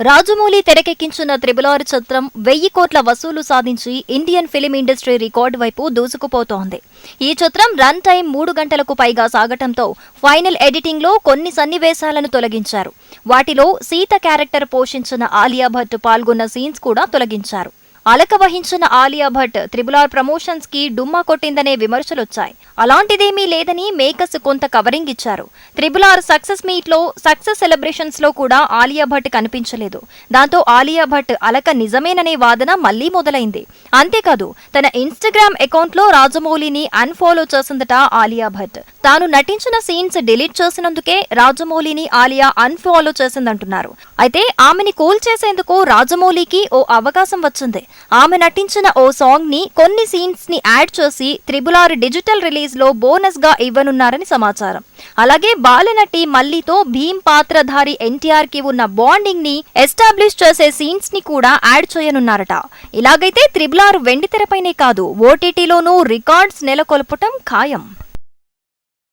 రాజమౌళి తెరకెక్కించిన త్రిబులార్ చిత్రం వెయ్యి కోట్ల వసూలు సాధించి ఇండియన్ ఫిలిం ఇండస్ట్రీ రికార్డు వైపు దూసుకుపోతోంది. ఈ చిత్రం రన్ టైం మూడు గంటలకు పైగా సాగటంతో ఫైనల్ ఎడిటింగ్లో కొన్ని సన్నివేశాలను తొలగించారు. వాటిలో సీత క్యారెక్టర్ పోషించిన ఆలియా భట్ పాల్గొన్న సీన్స్ కూడా తొలగించారు. అలక వహించిన ఆలియా భట్ త్రిబులార్ ప్రమోషన్స్కి డుమ్మా కొట్టిందనే విమర్శలొచ్చాయి. అలాంటిదేమీ లేదని మేకర్స్ కొంత కవరింగ్ ఇచ్చారు. త్రిబులార్ సక్సెస్ మీట్లో సక్సెస్ సెలబ్రేషన్స్లో కూడా ఆలియా భట్ కనిపించలేదు. దాంతో ఆలియా భట్ అలక నిజమేననే వాదన మళ్ళీ మొదలైంది. అంతేకాదు తన ఇన్స్టాగ్రామ్ అకౌంట్లో రాజమౌళిని అన్ఫాలో చేసిందట ఆలియా భట్. తాను నటించిన సీన్స్ డిలీట్ చేసినందుకే రాజమౌళిని ఆలియా అన్ఫాలో చేసిందంటున్నారు. అయితే ఆమెని కూల్ చేసేందుకు రాజమౌళికి ఓ అవకాశం వచ్చింది. ఆమె నటించిన ఓ సాంగ్ని కొన్ని సీన్స్ని యాడ్ చేసి త్రిబుల్ ఆర్ డిజిటల్ రిలీజ్లో బోనస్గా ఇవ్వనున్నారని సమాచారం. అలాగే బాలనటి మల్లితో భీమ్ పాత్రధారి ఎన్టీఆర్కి ఉన్న బాండింగ్ని ఎస్టాబ్లిష్ చేసే సీన్స్ని కూడా యాడ్ చేయనున్నారట. ఇలాగైతే త్రిబుల్ ఆర్ వెండితెరపైనే కాదు ఓటీటీలోనూ రికార్డ్స్ నెలకొల్పటం ఖాయం.